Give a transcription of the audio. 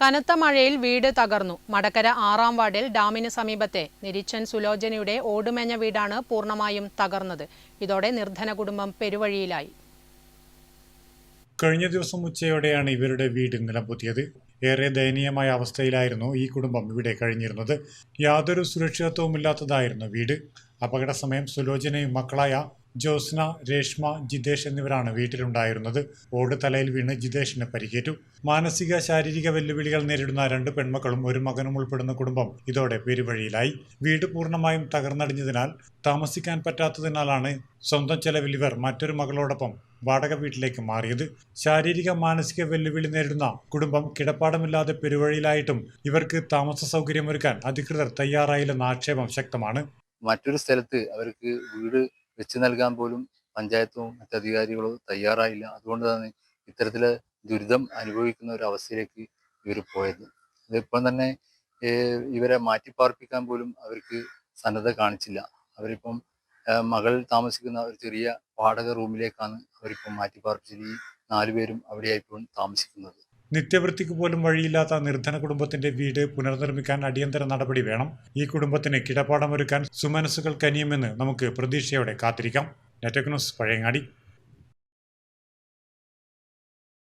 കനത്ത മഴയിൽ വീട് തകർന്നു. മടക്കര ആറാം വാർഡിൽ ഡാമിന് സമീപത്തെ നിരീച്ചൻ സുലോചനയുടെ ഓടുമേഞ്ഞ വീടാണ് പൂർണമായും തകർന്നത്. ഇതോടെ നിർധന കുടുംബം പെരുവഴിയിലായി. കഴിഞ്ഞ ദിവസം ഉച്ചയോടെയാണ് ഇവരുടെ വീട് നിലംപൊത്തിയത്. ഏറെ ദയനീയമായ അവസ്ഥയിലായിരുന്നു ഈ കുടുംബം ഇവിടെ കഴിഞ്ഞിരുന്നത്. യാതൊരു സുരക്ഷിതത്വവുമില്ലാത്തതായിരുന്നു വീട്. അപകട സമയം സുലോചനയും മക്കളായ ജോസ്ന രേഷ്മ ജിതേഷ് എന്നിവരാണ് വീട്ടിലുണ്ടായിരുന്നത്. ഓട് തലയിൽ വീണ് ജിതേഷിന് പരിക്കേറ്റു. മാനസിക ശാരീരിക വെല്ലുവിളികൾ നേരിടുന്ന രണ്ട് പെൺമക്കളും ഒരു മകനും ഉൾപ്പെടുന്ന കുടുംബം ഇതോടെ പെരുവഴിയിലായി. വീട് പൂർണമായും തകർന്നടിഞ്ഞതിനാൽ താമസിക്കാൻ പറ്റാത്തതിനാലാണ് സ്വന്തം ചെലവിൽ ഇവർ മറ്റൊരു മകളോടൊപ്പം വാടക വീട്ടിലേക്ക് മാറിയത്. ശാരീരിക മാനസിക വെല്ലുവിളി നേരിടുന്ന കുടുംബം കിടപ്പാടമില്ലാതെ പെരുവഴിയിലായിട്ടും ഇവർക്ക് താമസ സൗകര്യമൊരുക്കാൻ അധികൃതർ തയ്യാറായില്ലെന്ന ആക്ഷേപം ശക്തമാണ്. മറ്റൊരു സ്ഥലത്ത് അവർക്ക് വീട് വെച്ച് നൽകാൻ പോലും പഞ്ചായത്തും മറ്റധികാരികളോ തയ്യാറായില്ല. അതുകൊണ്ട് തന്നെ ഇത്തരത്തിൽ ദുരിതം അനുഭവിക്കുന്ന ഒരു അവസ്ഥയിലേക്ക് ഇവർ പോയത്. അതിപ്പം തന്നെ ഇവരെ മാറ്റിപ്പാർപ്പിക്കാൻ പോലും അവർക്ക് സന്നദ്ധ കാണിച്ചില്ല. അവരിപ്പം മകൾ താമസിക്കുന്ന ഒരു ചെറിയ വാടക റൂമിലേക്കാണ് അവരിപ്പം മാറ്റിപ്പാർപ്പിച്ചത്. ഈ നാലുപേരും അവിടെയായിപ്പോൾ താമസിക്കുന്നത്. നിത്യവൃത്തിക്ക് പോലും വഴിയില്ലാത്ത നിർധന കുടുംബത്തിന്റെ വീട് പുനർനിർമ്മിക്കാൻ അടിയന്തര നടപടി വേണം. ഈ കുടുംബത്തിന് കിടപ്പാടമൊരുക്കാൻ സുമനസ്സുകൾ കനിയുമെന്ന് നമുക്ക് പ്രതീക്ഷയോടെ കാത്തിരിക്കാം. നെറ്റക്നോസ് പഴയങ്ങാടി.